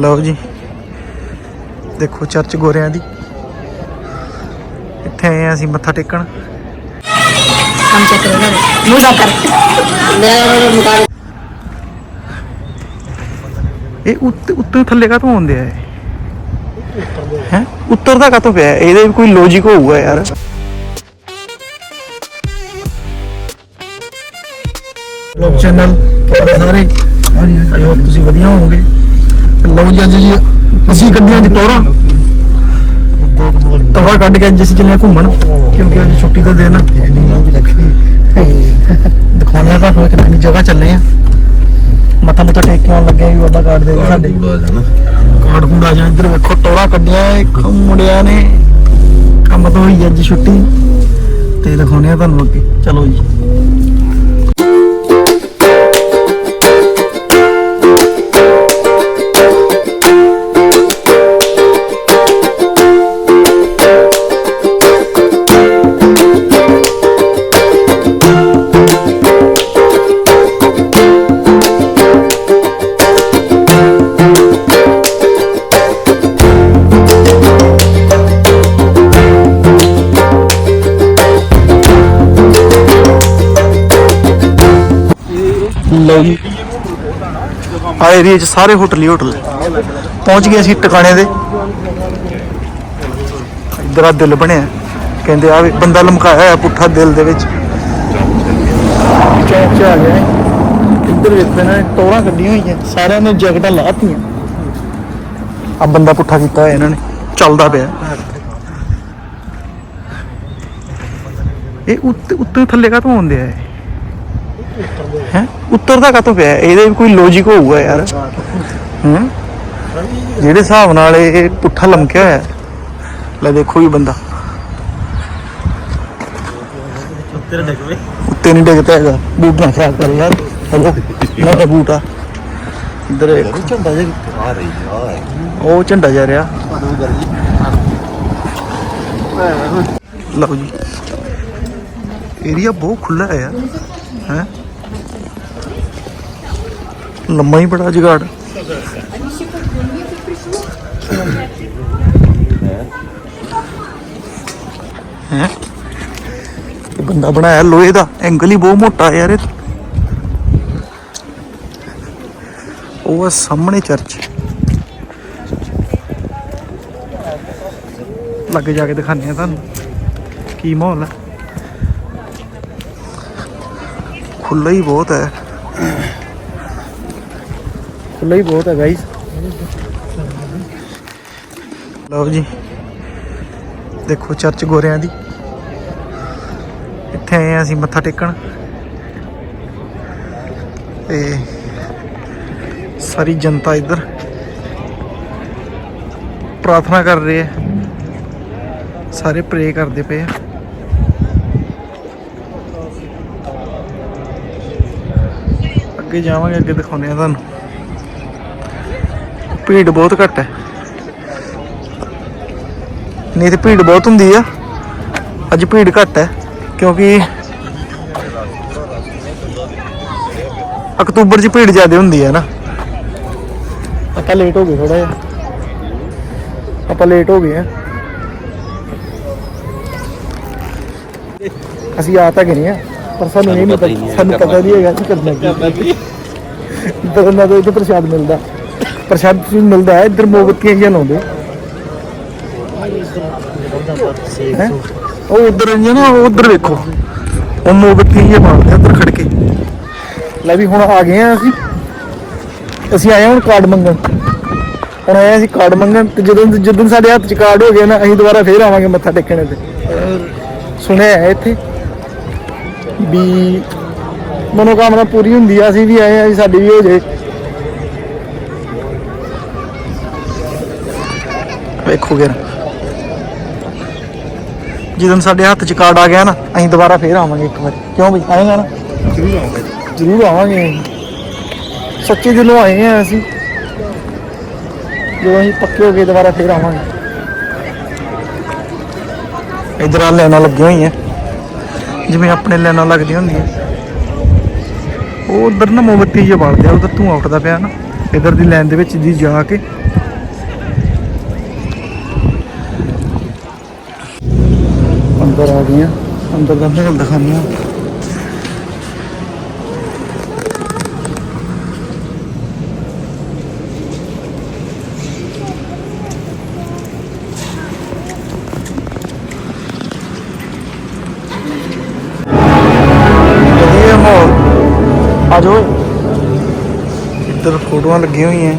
ਲਓ ਜੀ। ਦੇਖੋ ਚਰਚ ਗੋਰਿਆਂ ਦੀ। ਇੱਥੇ ਆਏ ਅਸੀਂ ਮੱਥਾ ਟੇਕਣ। ਕੰਮ ਚੈੱਕ ਕਰੋ ਨਾ। ਮੂੰਹ ਸਾਫ਼ ਕਰ। ਇਹ ਉੱਤੇ ਉੱਤੇ ਥੱਲੇ ਕਾ ਤੋਂ ਆਉਂਦੇ ਆ ਹੈ? ਉੱਤਰਦਾ ਕਾ ਤੋਂ ਪਿਆ? ਇਹਦੇ ਵੀ ਕੋਈ ਲੌਜੀਕ ਹੋਊਗਾ ਯਾਰ। ਲੋਕ ਚੈਨਲ ਤੁਹਾਡੇ ਸਾਰੇ। ਆਈ ਹੋਪ ਤੁਸੀਂ ਵਧੀਆ ਹੋਵੋਗੇ? ਲਓ ਜੀ ਅੱਜ ਜੀ ਅਸੀਂ ਗੱਡੀਆਂ ਦੀ ਤੋਰਾ। ਤੋਰਾ ਕੱਢ ਕੇ ਅੱਜ ਅਸੀਂ ਚੱਲੇ ਹਾਂ ਘੁੰਮਣ ਕਿਉਂਕਿ ਅੱਜ ਛੁੱਟੀ ਦਾ ਦਿਨ ਆ। ਦਿਖਾਉਣੇ ਆ ਤੁਹਾਨੂੰ ਇੱਕ ਨਵੀਂ ਜਗ੍ਹਾ ਚੱਲੇ ਆ ਮੱਥਾ ਮੁੱਥਾ ਟੇਕ ਕੇ ਆਉਣ ਲੱਗੇ ਆ ਵੀ ਬਾਬਾ ਕਾਰਡ ਦੇ ਸਾਡੇ। ਕਾਰਡ ਆ ਜਾ ਇੱਧਰ ਵੇਖੋ ਟੋਲਾ ਕੱਢਿਆ ਇੱਕ ਮੁੰਡਿਆਂ ਨੇ ਕੰਮ ਤੋਂ ਹੋਈ ਅੱਜ ਛੁੱਟੀ। ਤੇ ਦਿਖਾਉਣੇ ਆ ਤੁਹਾਨੂੰ ਅੱਗੇ। ਚਲੋ ਜੀ। ਆ ਏਰੀਆ 'ਚ ਸਾਰੇ ਹੋਟਲ ਹੀ ਹੋਟਲ। ਪਹੁੰਚ ਗਏ ਅਸੀਂ ਟਿਕਾਣੇ ਦੇ ਇੱਧਰ ਆ ਦਿਲ ਬਣਿਆ। ਕਹਿੰਦੇ ਆ ਬੰਦਾ ਲਮਕਾਇਆ ਹੋਇਆ ਪੁੱਠਾ ਦਿਲ ਦੇ ਵਿੱਚ। ਚੌਂਕ 'ਚ ਆ ਗਿਆ। ਇੱਧਰ ਵੇਖਦੇ ਨੇ ਟੋਰਾਂ ਕੱਢੀਆਂ ਹੋਈਆਂ। ਸਾਰਿਆਂ ਨੇ ਜੈਕਟਾਂ ਲਾਤੀਆਂ। ਆ ਬੰਦਾ ਪੁੱਠਾ ਕੀਤਾ ਹੋਇਆ ਇਹਨਾਂ ਨੇ। ਚੱਲਦਾ ਪਿਆ। ਇਹ ਉੱਤੇ ਉੱਤੇ ਥੱਲੇ ਕਾ ਤੋਂ ਆਉਂਦੇ ਆ ਇਹ? ਹੈ? ਉੱਤਰਦਾ ਕਾਤੋਂ ਪਿਆ? ਇਹਦੇ ਕੋਈ ਲੌਜੀਕ ਹੋਊਗਾ ਯਾਰ। ਹੂੰ? ਜਿਹੜੇ ਹਿਸਾਬ ਨਾਲ ਇਹ ਪੁੱਠਾ ਲਮਕਿਆ ਹੋਇਆ। ਲੈ ਦੇਖੋ ਵੀ ਬੰਦਾ। ਉੱਤੇ ਨਹੀਂ ਡਿੱਗਦਾ ਹੈਗਾ। ਬੂਟ ਨਾ ਖਰਾਬ ਕਰ ਯਾਰ। ਹਲੋ। ਨਾ ਬੂਟ ਆ। ਇੱਧਰ ਦੇਖੋ। ਝੰਡਾ ਜਿਹਾ ਆ ਰਹੀ ਆ ਉਹ ਝੰਡਾ ਜਾ ਰਿਹਾ। ਲਓ ਜੀ। ਏਰੀਆ ਬਹੁਤ ਖੁੱਲਾ ਹੈ ਯਾਰ। ਹੈ? ਲੰਮਾ ਹੀ ਬੜਾ ਜਗਾੜ। ਹੈ? ਇਹ ਬੰਦਾ ਬਣਾਇਆ ਲੋਹੇ ਦਾ ਐਂਗਲ ਹੀ ਬਹੁਤ ਮੋਟਾ ਯਾਰ ਇਹ ਉਹ ਆ ਸਾਹਮਣੇ ਚਰਚ ਲੱਗੇ ਜਾ ਕੇ ਦਿਖਾਉਂਦੇ ਆ ਤੁਹਾਨੂੰ, ਕੀ ਮਾਹੌਲ ਹੈ ਖੁੱਲਾ ਹੀ ਬਹੁਤ ਹੈ। ਖੁੱਲਾ ਹੀ ਬਹੁਤ ਹੈ ਗਾਈਸ ਲਓ ਜੀ। ਦੇਖੋ ਚਰਚ ਗੋਰਿਆਂ ਦੀ। ਇੱਥੇ ਆਏ ਹਾਂ ਅਸੀਂ ਮੱਥਾ ਟੇਕਣ। ਤੇ ਸਾਰੀ ਜਨਤਾ ਇੱਧਰ ਪ੍ਰਾਰਥਨਾ ਕਰ ਰਹੇ ਹੈ। ਸਾਰੇ ਪ੍ਰੇ ਕਰਦੇ ਪਏ ਆ। ਅੱਗੇ ਜਾਵਾਂਗੇ, ਅੱਗੇ ਦਿਖਾਉਂਦੇ ਆ ਤੁਹਾਨੂੰ। ਭੀੜ ਬਹੁਤ ਘੱਟ ਹੈ। ਨਹੀਂ ਤੇ ਭੀੜ ਬਹੁਤ ਹੁੰਦੀ ਆ। ਅੱਜ ਭੀੜ ਘੱਟ ਹੈ ਕਿਉਂਕਿ ਅਕਤੂਬਰ 'ਚ ਭੀੜ ਜ਼ਿਆਦਾ ਹੁੰਦੀ ਹੈ ਨਾ। ਆਪਾਂ ਲੇਟ ਹੋ ਗਏ ਥੋੜਾ ਜਿਹਾ। ਆਪਾਂ ਲੇਟ ਹੋ ਗਏ ਆ। ਅਸੀਂ ਆ ਤਾਂ ਗਏ ਨਹੀਂ ਆ ਪਰ ਸਾਨੂੰ ਇਹ ਨਹੀਂ ਪਤਾ ਸਾਨੂੰ ਪਤਾ ਨਹੀਂ ਹੈਗਾ ਕਿ ਕਰਨਾ ਕੀ ਦਰਨਾ ਤੋਂ ਇੱਥੇ ਪ੍ਰਸ਼ਾਦ ਮਿਲਦਾ। ਪ੍ਰਸ਼ਾਦ ਵੀ ਮਿਲਦਾ ਹੈ, ਇੱਧਰ ਮੋਮਬੱਤੀਆਂ ਜਿਹੀਆਂ ਲਾਉਂਦੇ। ਹੈਂ? ਉਹ ਉਧਰ ਨਾ ਉਧਰ ਵੇਖੋ। ਉਹ ਮੋਮਬੱਤੀਆਂ ਜਿਹੀਆਂ ਬਾਲਦੇ ਉਧਰ ਖੜ ਕੇ। ਲੈ ਵੀ ਹੁਣ ਆ ਗਏ ਆ ਅਸੀਂ। ਅਸੀਂ ਆਏ ਹਾਂ ਹੁਣ ਕਾਰਡ ਮੰਗਣ। ਹੁਣ ਆਏ ਹਾਂ ਅਸੀਂ ਕਾਰਡ ਮੰਗਣ ਤੇ ਜਦੋਂ ਜਦੋਂ ਸਾਡੇ ਹੱਥ 'ਚ ਕਾਰਡ ਹੋ ਗਏ ਨਾ, ਅਸੀਂ ਦੁਬਾਰਾ ਫੇਰ ਆਵਾਂਗੇ ਮੱਥਾ ਟੇਕਣ ਤੇ। ਸੁਣਿਆ ਹੈ ਇੱਥੇ ਵੀ ਮਨੋਕਾਮਨਾ ਪੂਰੀ ਹੁੰਦੀ ਆ, ਅਸੀਂ ਵੀ ਆਏ ਆ ਵੀ ਸਾਡੀ ਵੀ ਹੋ ਜੇ ਵੇਖੋ ਫਿਰ। ਜਦੋਂ ਸਾਡੇ ਹੱਥ 'ਚ ਕਾਰਡ ਆ ਗਿਆ ਨਾ ਅਸੀਂ ਦੁਬਾਰਾ ਫੇਰ ਆਵਾਂਗੇ ਇੱਕ ਵਾਰ। ਕਿਉਂ ਬਈ? ਆਏਗਾ ਨਾ? ਜ਼ਰੂਰ ਆਉਂਗੇ ਜ਼ਰੂਰ ਆਵਾਂਗੇ ਸੱਚੇ ਦਿਲੋਂ ਆਏ ਆ ਅਸੀਂ। ਜਦੋਂ ਅਸੀਂ ਪੱਕੇ ਹੋ ਗਏ ਦੁਬਾਰਾ ਫੇਰ ਆਵਾਂਗੇ। ਇਧਰ ਆ ਲੈਣਾ ਲੱਗੀਆਂ ਹੋਈਆਂ। ਜਿਵੇਂ ਆਪਣੇ ਲੈਣਾ ਲੱਗਦੀਆਂ ਹੁੰਦੀਆਂ। ਉਹ ਉਧਰ ਨਾ ਮੋਮਬੱਤੀ ਜਿਹਾ ਬਾਲਦੇ ਆ ਉਧਰ ਧੂਆਂ ਉੱਠਦਾ ਪਿਆ ਨਾ। ਇਧਰ ਦੀ ਲਾਈਨ ਦੇ ਵਿੱਚ ਦੀ ਜਾ ਕੇ ਅੰਦਰ ਆ ਗਏ ਆ ਅੰਦਰ ਦਾ ਮਾਹੌਲ ਦਿਖਾਉਂਦੇ ਆ ਵਧੀਆ ਮਾਹੌਲ ਆ ਜਾਓ ਇੱਧਰ ਫੋਟੋਆਂ ਲੱਗੀਆਂ ਹੋਈਆਂ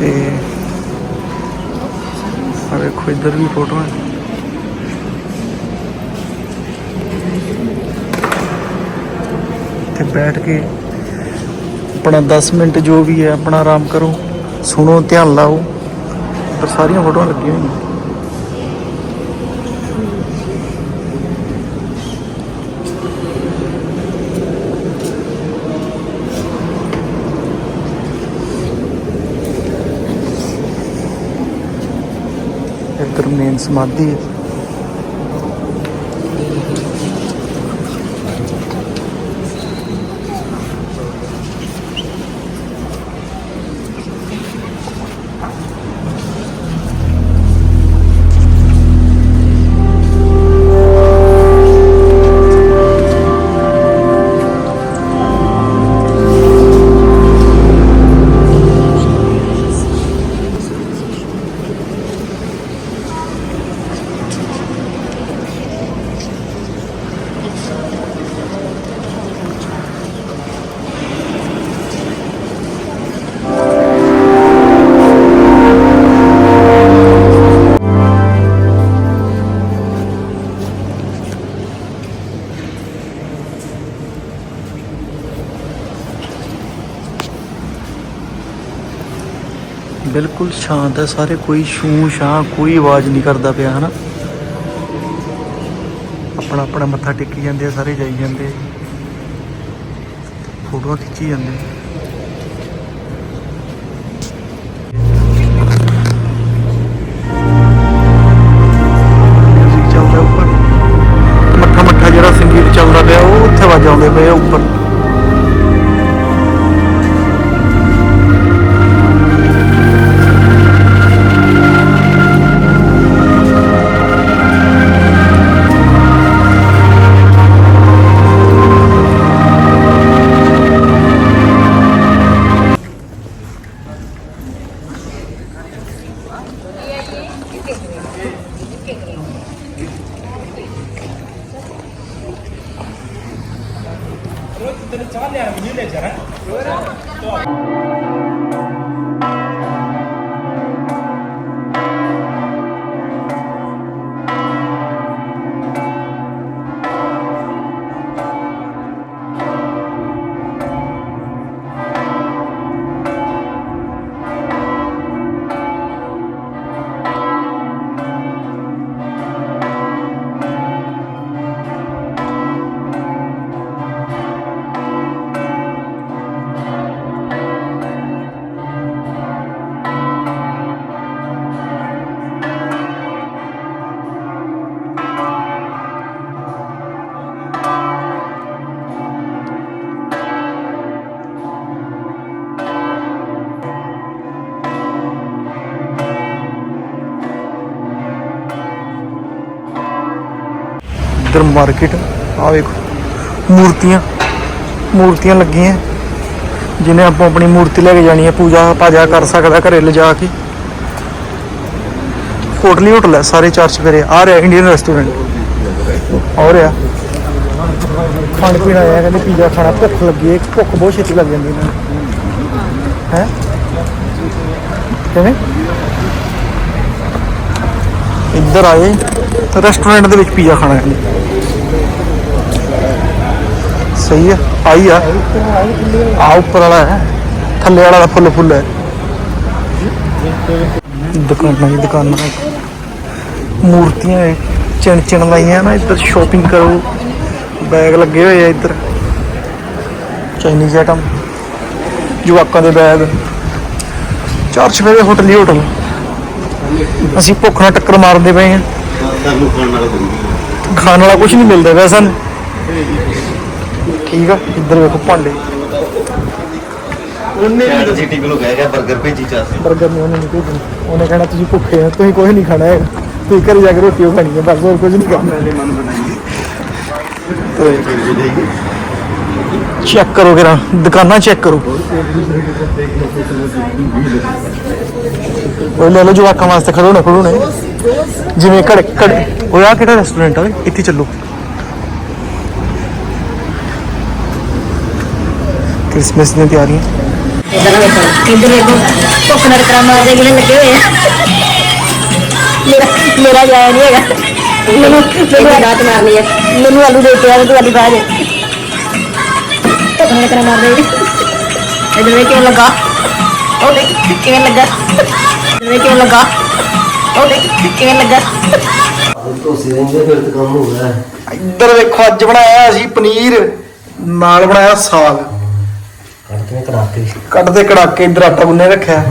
ਤੇ ਆ ਵੇਖੋ ਇੱਧਰ ਵੀ ਫੋਟੋਆਂ ਤੇ ਬੈਠ ਕੇ ਆਪਣਾ 10 ਮਿੰਟ ਜੋ ਵੀ ਹੈ, ਆਪਣਾ ਆਰਾਮ ਕਰੋ। ਸੁਣੋ, ਧਿਆਨ ਲਾਓ। ਇੱਧਰ ਸਾਰੀਆਂ ਫੋਟੋਆਂ ਲੱਗੀਆਂ ਹੋਈਆਂ। ਇੱਧਰ ਮੇਨ ਸਮਾਧੀ ਬਿਲਕੁਲ ਸ਼ਾਂਤ ਹੈ, ਸਾਰੇ ਕੋਈ ਛੂ ਛਾਂ, ਕੋਈ ਆਵਾਜ਼ ਨਹੀਂ ਕਰਦਾ ਪਿਆ, ਹਨਾ? ਆਪਣਾ ਆਪਣਾ ਮੱਥਾ ਟੇਕੀ ਜਾਂਦੇ ਆ, ਸਾਰੇ ਜਾਈ ਜਾਂਦੇ ਫੋਟੋਆਂ ਖਿੱਚੀ ਜਾਂਦੇ રોજ તને ચાલે આ મિલે જરા ਇੱਧਰ ਮਾਰਕੀਟ ਆ ਵੇਖੋ, ਮੂਰਤੀਆਂ ਮੂਰਤੀਆਂ ਲੱਗੀਆਂ। ਜਿਹਨੇ ਆਪੋ ਆਪਣੀ ਮੂਰਤੀ ਲੈ ਕੇ ਜਾਣੀ ਹੈ ਪੂਜਾ ਪਾਜਾ ਕਰ ਸਕਦਾ ਘਰੇ ਲਿਜਾ ਕੇ। ਹੋਟਲ ਹੋਟਲ ਹੈ ਸਾਰੇ ਚਰਚ ਫੇਰੇ ਆ। ਰਿਹਾ ਇੰਡੀਅਨ ਰੈਸਟੋਰੈਂਟ ਆ ਰਿਹਾ। ਖਾਣ ਪੀਣ ਆਇਆ, ਕਹਿੰਦੇ ਪੀਜ਼ਾ ਖਾਣਾ। ਭੁੱਖ ਲੱਗੀ ਹੈ ਭੁੱਖ ਬਹੁਤ ਛੇਤੀ ਲੱਗ ਜਾਂਦੀ ਇਹਨਾਂ ਹੈ? ਕਿਵੇਂ? ਇੱਧਰ ਆਏ। ਰੈਸਟੋਰੈਂਟ ਦੇ ਵਿੱਚ ਪੀਜ਼ਾ ਖਾਣਾ ਹੈ। ਸਹੀ ਹੈ, ਆਈ ਆ। ਆ ਉੱਪਰ ਵਾਲਾ ਹੈ, ਥੱਲੇ ਵਾਲਾ ਫੁੱਲ ਫੁੱਲ ਹੈ। ਦੁਕਾਨਾਂ ਦੀ ਦੁਕਾਨਾਂ ਮੂਰਤੀਆਂ ਹੈ ਚਿਣ ਚਿਣ ਲਾਈਆਂ ਨਾ, ਇੱਧਰ ਸ਼ਾਪਿੰਗ ਕਰੋ। ਬੈਗ ਲੱਗੇ ਹੋਏ ਆ ਇੱਧਰ। ਚਾਈਨੀਜ਼ ਆਈਟਮ ਜਵਾਕਾਂ ਦੇ ਬੈਗ। ਚਾਰ ਚਫੇਰੇ ਹੋਟਲ ਹੀ ਹੋਟਲ। ਅਸੀਂ ਭੁੱਖ ਨਾਲ ਟੱਕਰ ਮਾਰਦੇ ਪਏ ਆ ਸਾਨੂੰ ਖਾਣ ਵਾਲਾ ਦਿੰਦੀ ਖਾਣ ਵਾਲਾ ਕੁਝ ਨਹੀਂ ਮਿਲਦਾ ਵੈਸਾ ਠੀਕ ਆ ਇੱਧਰ ਵੇਖੋ ਭਾਂਡੇ। ਉਹਨੇ ਚੈਟ ਜੀਟੀ ਕੋਲੋਂ ਕਹਿ ਗਿਆ 버ਗਰ ਭੇਜੀ ਚਾ ਬਰਗਰ ਨਹੀਂ ਉਹਨੇ ਨਹੀਂ ਭੇਜਣਾ ਉਹਨੇ ਕਹਿਣਾ ਤੁਸੀਂ ਭੁੱਖੇ ਹੋ ਤੁਸੀਂ ਕੁਝ ਨਹੀਂ ਖਾਣਾ ਹੈਗਾ। ਤੁਸੀਂ ਘਰੇ ਜਾ ਕੇ ਰੋਟੀ ਓ ਖਾਣੀ ਹੈ ਬਸ ਹੋਰ ਕੁਝ ਨਹੀਂ ਕਰਨਾ ਮਨ ਬਣਾਈ ਚੈੱਕ ਕਰੋ ਕਿਰਾ ਦੁਕਾਨਾਂ ਚੈੱਕ ਕਰੋ। ਉਹ ਲੈ ਲਓ ਜਵਾਕਾਂ ਵਾਸਤੇ ਖੜੋਣੇ ਖੜੋਣੇ ਜਿਵੇਂ ਕੜ ਕੜ ਉਹ ਆ ਕਿਹੜਾ ਰੈਸਟੋਰੈਂਟ ਆ ਓਏ? ਇੱਥੇ ਚੱਲੋ ਕ੍ਰਿਸਮਸ ਦੀਆਂ ਤਿਆਰੀਆਂ ਇਧਰ ਨਾ ਵੇਖੋ ਇੱਧਰ ਵੇਖੋ ਭੁੱਖ ਨਾਲ ਕਰਾ ਮਾਰਦੇ ਕਿਵੇਂ ਲੱਗੇ ਹੋਏ ਆ ਮੇਰਾ ਮੇਰਾ ਜਾਇਆ ਨਹੀਂ ਹੈਗਾ ਮੈਨੂੰ ਮੈਨੂੰ ਰਾਤ ਮਾਰਨੀ ਹੈ ਮੈਨੂੰ ਆਲੂ ਦੇ ਦਿੱਤੇ ਆ ਤੂੰ ਆਲੂ ਖਾ ਜੇ ਭੁੱਖ ਨਾਲ ਕਰਾ ਮਾਰਦੇ ਇਧਰ ਵੇਖ ਕਿਵੇਂ ਲੱਗਾ ਉਹ ਦੇਖ ਕਿਵੇਂ ਲੱਗਾ ਇਧਰ ਵੇਖ ਕਿਵੇਂ ਲੱਗਾ ਇੱਧਰ ਵੇਖੋ ਅੱਜ ਬਣਾਇਆ ਅਸੀਂ ਪਨੀਰ ਨਾਲ ਬਣਾਇਆ ਸਾਗ। ਕੱਢਦੇ ਕੜਾਕੇ। ਕੱਢਦੇ ਕੜਾਕੇ ਇੱਧਰ ਆਟਾ ਗੁੰਨੇ ਰੱਖਿਆ।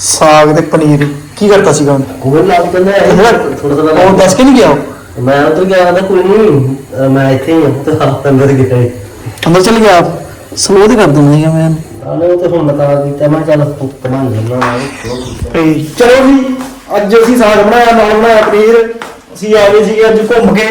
ਸਾਗ ਤੇ ਪਨੀਰ ਕੀ ਕਰਤਾ ਸੀਗਾ ਹੁਣ? ਗੂਗਲ ਲਾਗ ਤੇ ਨਾ ਥੋੜਾ ਥੋੜਾ ਉਹ ਦੱਸ ਕੇ ਨਹੀਂ ਗਿਆ ਮੈਂ ਉਧਰ ਗਿਆ ਤਾਂ ਕੋਈ ਨਹੀਂ ਮੈਂ ਇੱਥੇ ਹੀ ਹਾਂ ਤਾਂ ਅੰਦਰ ਗਿਆ ਅੰਦਰ ਚਲ ਗਿਆ ਸਲੋਧ ਕਰ ਦੂੰਗਾ ਮੈਂ। ਆਲੇ ਉਹ ਤੇ ਹੁਣ ਬਤਾ ਦਿੱਤਾ ਮੈਂ ਚੱਲ ਕਮਾਂ ਲੈਣਾ ਚਲੋ ਜੀ ਅੱਜ ਅਸੀਂ ਸਾਗ ਬਣਾਇਆ ਨਾਲ ਬਣਾਇਆ ਪਨੀਰ। ਅਸੀਂ ਆ ਗਏ ਸੀਗੇ ਅੱਜ ਘੁੰਮ ਕੇ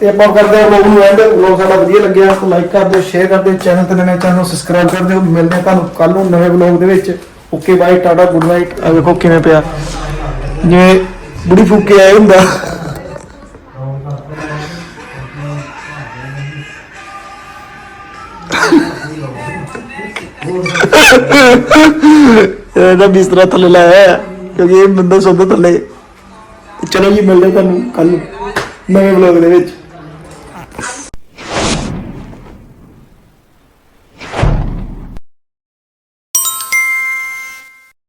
ਤੇ ਆਪਾਂ ਕਰਦੇ ਹਾਂ ਲੋਕ ਨੂੰ ਐਂਡ ਲੋਕ ਸਾਡਾ ਵਧੀਆ ਲੱਗਿਆ ਤਾਂ ਲਾਈਕ ਕਰ ਦਿਓ ਸ਼ੇਅਰ ਕਰ ਦਿਓ ਚੈਨਲ ਤੇ ਨਵੇਂ ਚੈਨਲ ਨੂੰ ਸਬਸਕ੍ਰਾਈਬ ਕਰ ਦਿਓ। ਮਿਲਦੇ ਹਾਂ ਤੁਹਾਨੂੰ ਕੱਲ ਨੂੰ ਨਵੇਂ ਵਲੌਗ ਦੇ ਵਿੱਚ। Okay bye tata good night ਆ ਵੇਖੋ ਕਿਵੇਂ ਪਿਆ। ਜਿਵੇਂ ਬੁੜੀ ਫੂਕੇ ਆਏ ਹੁੰਦਾ। ਇਹਦਾ ਬਿਸਤਰਾ ਥੱਲੇ ਲਾਇਆ ਕਿਉਂਕਿ ਇਹ ਬੰਦਾ ਸੌਂਦਾ ਥੱਲੇ। ਚਲੋ ਜੀ, ਮਿਲਦੇ ਤੁਹਾਨੂੰ ਕੱਲ ਨਵੇਂ ਵਲੌਗ ਦੇ ਵਿੱਚ।